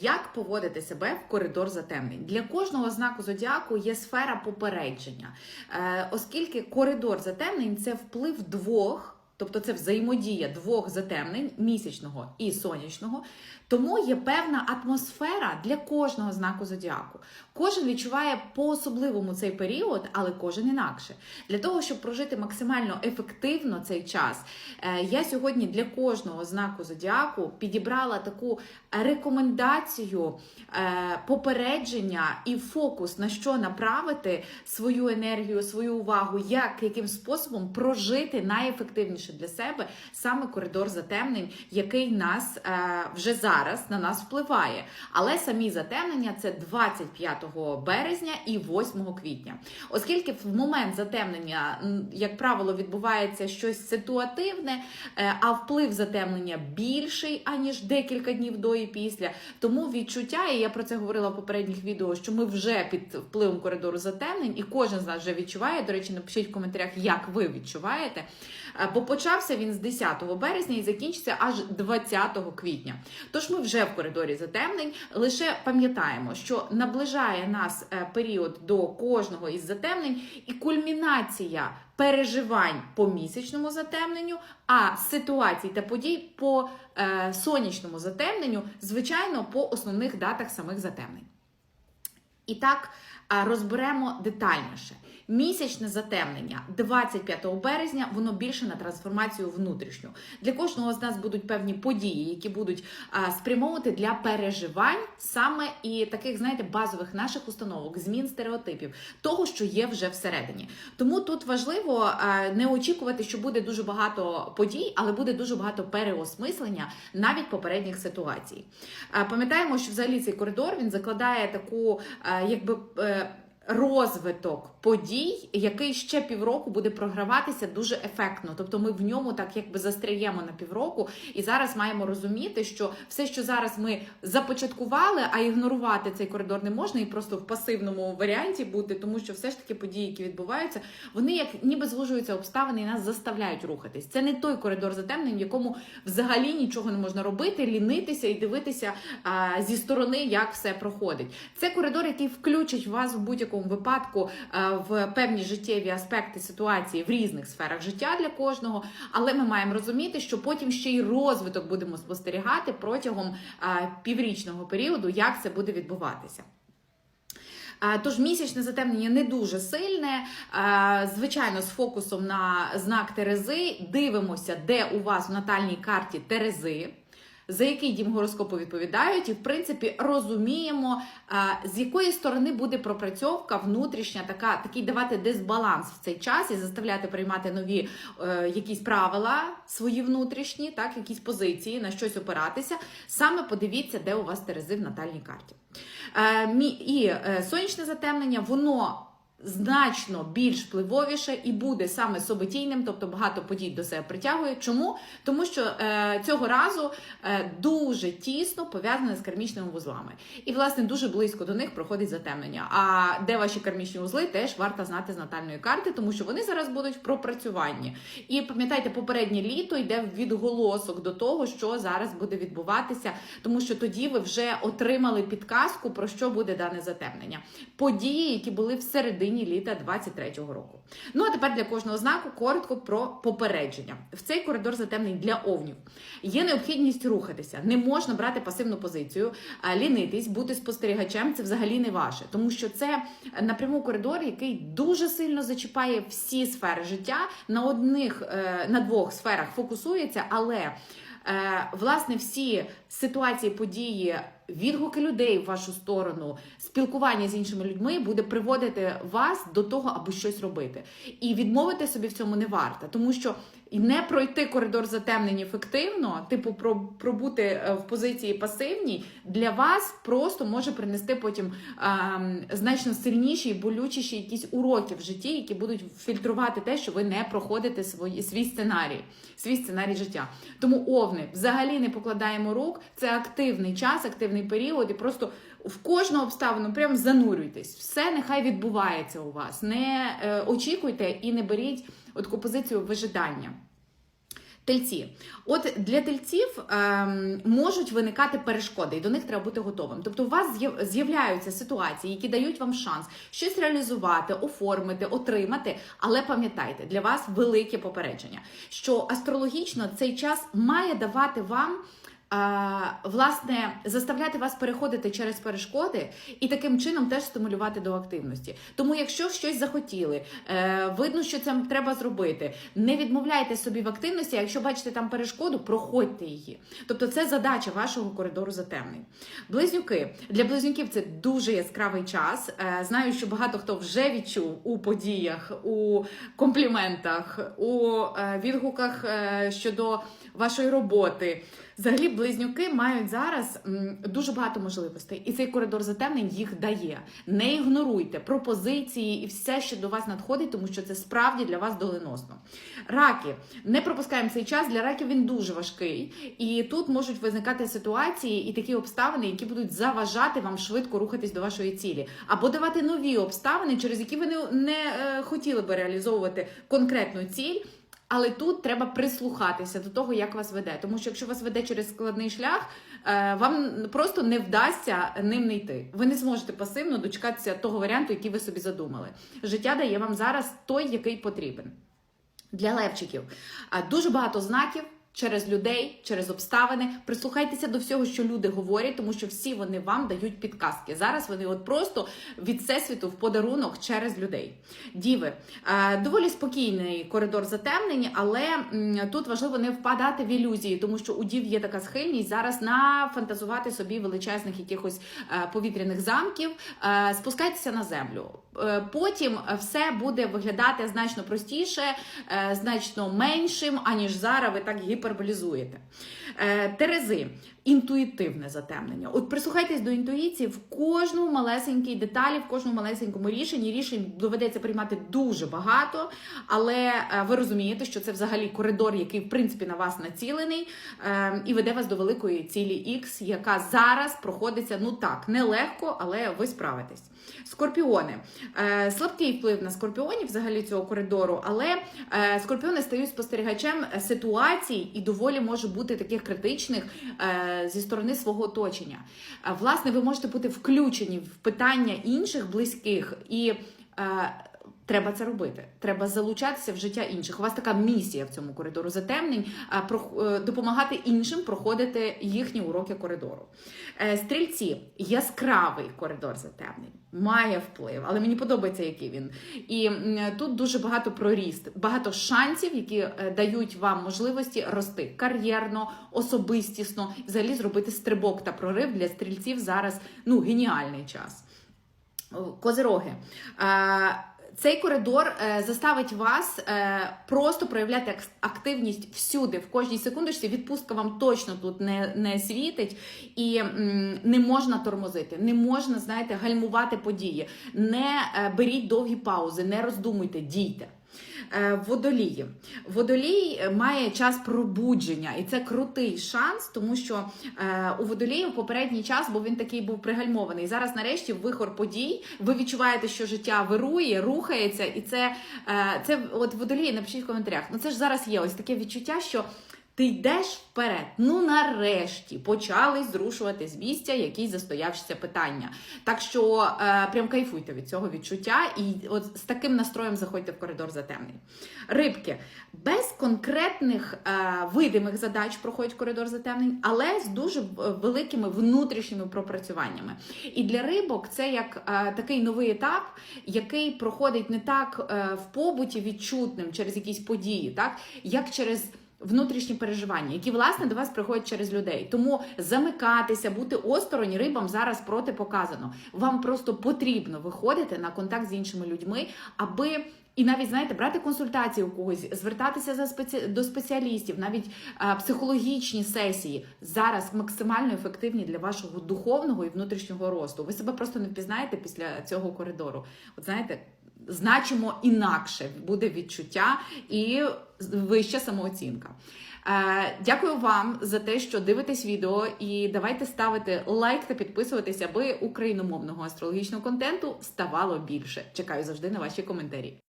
Як поводити себе в коридор затемнень? Для кожного знаку зодіаку є сфера попередження, Е, оскільки коридор затемнень це вплив двох. Тобто це взаємодія двох затемнень місячного і сонячного. Тому є певна атмосфера для кожного знаку зодіаку. Кожен відчуває по-особливому цей період, але кожен інакше. Для того, щоб прожити максимально ефективно цей час, е, я сьогодні для кожного знаку зодіаку підібрала таку рекомендацію, е, попередження і фокус на що направити свою енергію, свою увагу, як яким способом прожити найефективніше для себе саме коридор затемнень, який нас е, вже зараз на нас впливає. Але самі затемнення це 25 березня і 8 квітня. Оскільки в момент затемнення, як правило, відбувається щось ситуативне, е, а вплив затемнення більший, аніж декілька днів до і після. Тому відчуття, і я про це говорила в попередніх відео, що ми вже під впливом коридору затемнень, і кожен з нас вже відчуває. До речі, напишіть в коментарях, як ви відчуваєте. Е, Бо почався він з 10 березня і закінчиться аж 20 квітня. Тож ми вже в коридорі затемнень. Лише пам'ятаємо, що наближає нас е, період до кожного із затемнень, і кульмінація переживань по місячному затемненню, а ситуацій та подій по е, сонячному затемненню, звичайно, по основних датах самих затемнень. І так розберемо детальніше. Місячне затемнення 25 березня, воно більше на трансформацію внутрішню. Для кожного з нас будуть певні події, які будуть спрямовувати для переживань саме і таких, знаєте, базових наших установок, змін стереотипів, того, що є вже всередині. Тому тут важливо не очікувати, що буде дуже багато подій, але буде дуже багато переосмислення навіть попередніх ситуацій. Пам'ятаємо, що взагалі цей коридор він закладає таку, якби. Розвиток подій, який ще півроку буде програватися дуже ефектно. Тобто ми в ньому так якби застряємо на півроку, і зараз маємо розуміти, що все, що зараз ми започаткували, а ігнорувати цей коридор не можна і просто в пасивному варіанті бути, тому що все ж таки події, які відбуваються, вони як ніби звужуються обставини і нас заставляють рухатись. Це не той коридор затемнень, в якому взагалі нічого не можна робити, лінитися і дивитися а, зі сторони, як все проходить. Це коридор, який включить вас в будь-якому випадку в певні життєві аспекти ситуації в різних сферах життя для кожного. Але ми маємо розуміти, що потім ще й розвиток будемо спостерігати протягом піврічного періоду, як це буде відбуватися. Тож місячне затемнення не дуже сильне. Звичайно, з фокусом на знак Терези дивимося, де у вас в натальній карті Терези. За який дім гороскопу відповідають, і в принципі розуміємо, з якої сторони буде пропрацьовка внутрішня, така такий давати дисбаланс в цей час і заставляти приймати нові е, якісь правила свої внутрішні, так якісь позиції, на щось опиратися. Саме подивіться, де у вас терези в натальній карті. Е, і е, сонячне затемнення, воно. Значно більш впливовіше і буде саме событійним, тобто багато подій до себе притягує. Чому? Тому що е, цього разу е, дуже тісно пов'язане з кармічними вузлами. І, власне, дуже близько до них проходить затемнення. А де ваші кармічні вузли, теж варто знати з натальної карти, тому що вони зараз будуть в пропрацюванні. І пам'ятайте, попереднє літо йде відголосок до того, що зараз буде відбуватися, тому що тоді ви вже отримали підказку, про що буде дане затемнення. Події, які були всередині літа 23-го року. Ну а тепер для кожного знаку коротко про попередження. В цей коридор затемнень для овнів є необхідність рухатися. Не можна брати пасивну позицію, лінитись, бути спостерігачем це взагалі не ваше, тому що це напряму коридор, який дуже сильно зачіпає всі сфери життя. На одних е, на двох сферах фокусується, але е, власне всі ситуації, події. Відгуки людей в вашу сторону, спілкування з іншими людьми буде приводити вас до того, аби щось робити. І відмовити собі в цьому не варто, тому що і не пройти коридор затемнень ефективно, типу пробути е, в позиції пасивній, для вас просто може принести потім ем, значно сильніші і болючіші якісь уроки в житті, які будуть фільтрувати те, що ви не проходите свої, свій сценарій, свій сценарій життя. Тому овни взагалі не покладаємо рук. Це активний час, активний період, і просто в кожну обставину прям занурюйтесь. Все нехай відбувається у вас. Не е, очікуйте і не беріть от таку позицію вижидання. Тельці, от для тельців ем, можуть виникати перешкоди, і до них треба бути готовим. Тобто, у вас з'яв- з'являються ситуації, які дають вам шанс щось реалізувати, оформити, отримати. Але пам'ятайте, для вас велике попередження, що астрологічно цей час має давати вам. Власне, заставляти вас переходити через перешкоди і таким чином теж стимулювати до активності. Тому, якщо щось захотіли, е, видно, що це треба зробити. Не відмовляйте собі в активності. Якщо бачите там перешкоду, проходьте її. Тобто, це задача вашого коридору затемнень. Близнюки для близнюків це дуже яскравий час. Е, Знаю, що багато хто вже відчув у подіях, у компліментах, у е, відгуках щодо вашої роботи. Взагалі, близнюки мають зараз дуже багато можливостей, і цей коридор затемнень їх дає. Не ігноруйте пропозиції і все, що до вас надходить, тому що це справді для вас доленосно. Раки не пропускаємо цей час. Для раків він дуже важкий, і тут можуть виникати ситуації і такі обставини, які будуть заважати вам швидко рухатись до вашої цілі, або давати нові обставини, через які ви не, не е, хотіли би реалізовувати конкретну ціль. Але тут треба прислухатися до того, як вас веде. Тому що якщо вас веде через складний шлях, е, вам просто не вдасться ним не йти. Ви не зможете пасивно дочекатися того варіанту, який ви собі задумали. Життя дає вам зараз той, який потрібен. Для левчиків е, дуже багато знаків. Через людей, через обставини, прислухайтеся до всього, що люди говорять, тому що всі вони вам дають підказки. Зараз вони от просто від всесвіту в подарунок через людей. Діви, е, доволі спокійний коридор затемнень, але тут важливо не впадати в ілюзії, тому що у дів є така схильність зараз нафантазувати собі величезних якихось е, повітряних замків. Е, Спускайтеся на землю. Потім все буде виглядати значно простіше, значно меншим, аніж зараз ви так гіперболізуєте. Е, Терези, інтуїтивне затемнення. От прислухайтесь до інтуїції в кожному малесенькій деталі, в кожному малесенькому рішенні. Рішень доведеться приймати дуже багато, але е, ви розумієте, що це взагалі коридор, який в принципі на вас націлений, е, і веде вас до великої цілі X, яка зараз проходиться ну так, нелегко, але ви справитесь. Скорпіони. Е, Слабкий вплив на скорпіонів взагалі цього коридору, але е, скорпіони стають спостерігачем ситуацій і доволі може бути таких критичних зі сторони свого оточення. Е, Власне, ви можете бути включені в питання інших близьких і. Треба це робити. Треба залучатися в життя інших. У вас така місія в цьому коридору затемнень е, допомагати іншим проходити їхні уроки коридору. Е, Стрільці яскравий коридор затемнень. Має вплив, але мені подобається, який він. І тут дуже багато про ріст, багато шансів, які е, дають вам можливості рости кар'єрно, особистісно, взагалі зробити стрибок та прорив для стрільців зараз ну геніальний час. Козироги. Цей коридор е, заставить вас е, просто проявляти ак- активність всюди, в кожній секундочці. Відпустка вам точно тут не, не світить, і не можна тормозити, не можна, знаєте, гальмувати події. Не е, беріть довгі паузи, не роздумуйте, дійте. Е, Водолії. Водолій е, має час пробудження, і це крутий шанс, тому що у водолії в попередній час, бо він такий був пригальмований. Зараз, нарешті, вихор подій. Ви відчуваєте, що життя вирує, рухається, і це, е, це от водолії, напишіть в коментарях. Ну це ж зараз є ось таке відчуття, що. Ти йдеш вперед. Ну нарешті почали зрушувати з місця якісь застоявшися питання. Так що е, прям кайфуйте від цього відчуття, і от з таким настроєм заходьте в коридор затемнень. Рибки без конкретних е, видимих задач проходять коридор затемнень, але з дуже е, великими внутрішніми пропрацюваннями. І для рибок це як е, такий новий етап, який проходить не так е, в побуті відчутним через якісь події, так як через. Внутрішні переживання, які власне до вас приходять через людей. Тому замикатися, бути осторонь рибам зараз протипоказано. Вам просто потрібно виходити на контакт з іншими людьми, аби і навіть знаєте, брати консультації у когось, звертатися за спеці... до спеціалістів, навіть е, психологічні сесії зараз максимально ефективні для вашого духовного і внутрішнього росту. Ви себе просто не впізнаєте після цього коридору. От знаєте. Значимо інакше буде відчуття і вища самооцінка. Е, дякую вам за те, що дивитесь відео, і давайте ставити лайк та підписуватися, аби україномовного астрологічного контенту ставало більше. Чекаю завжди на ваші коментарі.